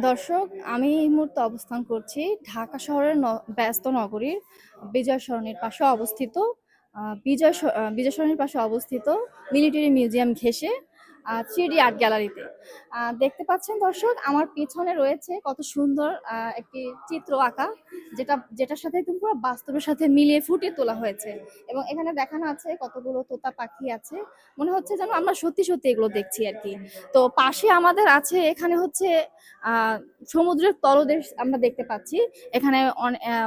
দর্শক, আমি এই মুহূর্তে অবস্থান করছি ঢাকা শহরের ব্যস্ত নগরীর বিজয় সরণির পাশে অবস্থিত বিজয় বিজয় সরণির পাশে অবস্থিত মিলিটারি মিউজিয়াম ঘেঁষে থ্রি আর্ট গ্যালারিতে। দেখতে পাচ্ছেন দর্শক, আমার পিছনে রয়েছে কত সুন্দর একটি চিত্র আঁকা, যেটা, যেটার সাথে একদম পুরো বাস্তবের সাথে মিলিয়ে ফুটিয়ে তোলা হয়েছে। এবং এখানে দেখানো আছে কতগুলো তোতা পাখি আছে। মনে হচ্ছে যেন আমরা সত্যি সত্যি এগুলো দেখছি আর কি। তো পাশে আমাদের আছে, এখানে হচ্ছে সমুদ্রের তলদেশ আমরা দেখতে পাচ্ছি। এখানে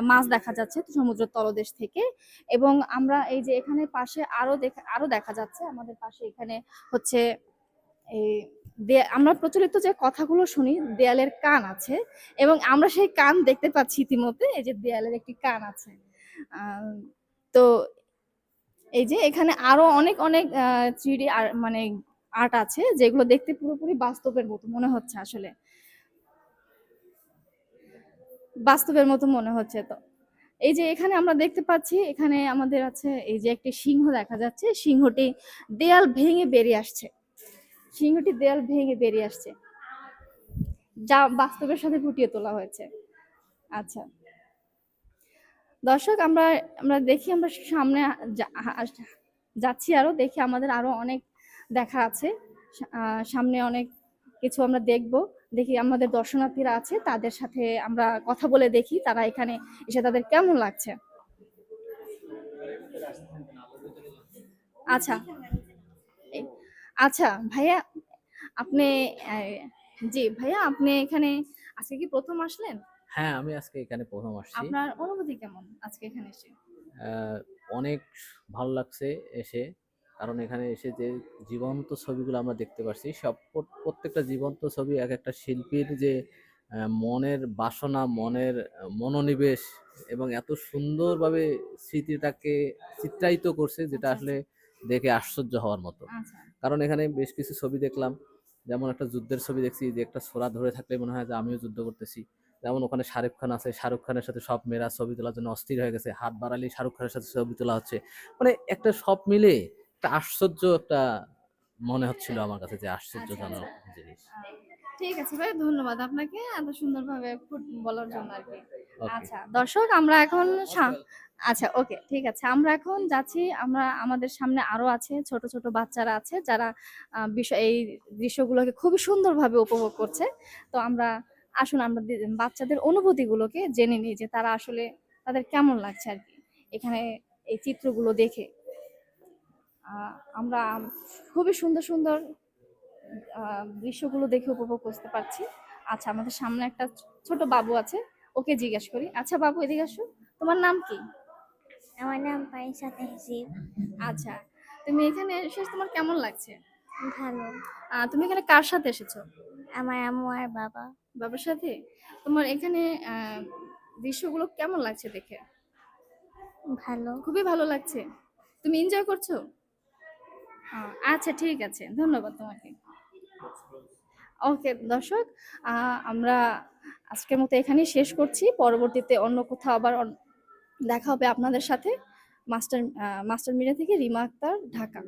মাছ দেখা যাচ্ছে সমুদ্রের তলদেশ থেকে। এবং আমরা এই যে এখানে পাশে আরও দেখা আরও দেখা যাচ্ছে। আমাদের পাশে এখানে হচ্ছে এই আমরা প্রচলিত যে কথাগুলো শুনি, দেয়ালের কান আছে এবং আমরা সেই কান দেখতে পাচ্ছি ইতিমধ্যে, এই যে দেয়ালের একটি কান আছে। তো এই যে এখানে আরও অনেক অনেক থ্রিডি মানে আর্ট আছে, যেগুলো দেখতে পুরোপুরি বাস্তবের মতো মনে হচ্ছে আসলে। বাস্তবের মতো মনে হচ্ছে তো। এই যে এখানে আমরা দেখতে পাচ্ছি, এখানে আমাদের আছে এই যে একটি সিংহ দেখা যাচ্ছে। সিংহটি দেয়াল ভেঙে বেরিয়ে আসছে। সিংহটি দেয়াল ভেঙে বেরিয়ে আসছে। যা বাস্তবের সাথে ফুটিয়ে তোলা হয়েছে। আচ্ছা। দর্শক, আমরা আমরা দেখি আমরা সামনে যাচ্ছি আরও, দেখি আমাদের আরও অনেক দেখা আছে। সামনে অনেক কিছু আমরা দেখব। দেখি আমাদের দর্শনার্থীরা আছে, তাদের সাথে আমরা কথা বলে দেখি তারা এখানে এসে তাদের কেমন লাগছে। আচ্ছা। আচ্ছা ভাইয়া আপনি জি ভাইয়া আপনি এখানে আজকে কি প্রথম আসলেন? হ্যাঁ আমি আজকে এখানে প্রথম আসছি। আপনার অনুভূতি কেমন আজকে এখানে এসে? অনেক ভালো লাগছে এসে কারণ এখানে এসে যে জীবন্ত ছবিগুলো আমরা দেখতে পাচ্ছি সব প্রত্যেকটা জীবন্ত ছবি এক একটা শিল্পীর যে মনের বাসনা মনের মনোনিবেশ এবং এত সুন্দরভাবে স্মৃতিটাকে চিত্রায়িত করছে যেটা আচ্ছা, আসলে দেখে আশ্চর্য হওয়ার মতো। আচ্ছা। কারণ এখানে বেশ কিছু ছবি দেখলাম। যেমন একটা যুদ্ধের ছবি দেখছি যে একটা ছোরা ধরে থাকলে মনে হয় যে আমিও যুদ্ধ করতেছি। যেমন ওখানে শাহরুখ খান আছে শাহরুখ খানের সাথে সব মেয়েরা ছবি তোলার জন্য অস্থির হয়ে গেছে। হাত বাড়ালেই শাহরুখ খানের সাথে ছবি তোলা হচ্ছে। মানে একটা সব মিলে একটা আশ্চর্য একটা মনে হচ্ছিল আমার কাছে যে আশ্চর্যজনক জিনিস। ঠিক আছে ভাই ধন্যবাদ আপনাকে। এত সুন্দরভাবে বলার জন্য আর কি। আচ্ছা দর্শক আমরা এখন আচ্ছা ওকে, ঠিক আছে। আমরা এখন যাচ্ছি, আমরা আমাদের সামনে আরও আছে, ছোট ছোট বাচ্চারা আছে, যারা বিষয়, এই দৃশ্যগুলোকে খুবই সুন্দরভাবে উপভোগ করছে। তো আমরা আসুন, আমরা বাচ্চাদের অনুভূতিগুলোকে জেনে নিই যে তারা আসলে তাদের কেমন লাগছে আর কি। এখানে এই চিত্রগুলো দেখে। আমরা খুবই সুন্দর সুন্দর দৃশ্যগুলো দেখে উপভোগ করতে পারছি। আচ্ছা আমাদের সামনে একটা ছোট বাবু আছে, ওকে জিজ্ঞেস করি। আচ্ছা বাবু, এদিকে আসো। তোমার নাম কি? আমার নাম পাইসা তেহজিব আচ্ছা তুমি এখানে এসে তোমার কেমন লাগছে? ভালো। তুমি এখানে কার সাথে এসেছ? আমার আম্মু আর বাবা। বাবার সাথে? তোমার এখানে দৃশ্যগুলো কেমন লাগছে দেখে? ভালো। খুবই ভালো লাগছে। তুমি এনজয় করছ? আচ্ছা ঠিক আছে। ধন্যবাদ তোমাকে। ওকে দর্শক আমরা আজকের মতো এখানেই শেষ করছি। পরবর্তীতে অন্য কোথাও আবার দেখা হবে আপনাদের সাথে মাস্টার মাস্টার মিডিয়া থেকে রিমা আক্তার ঢাকা।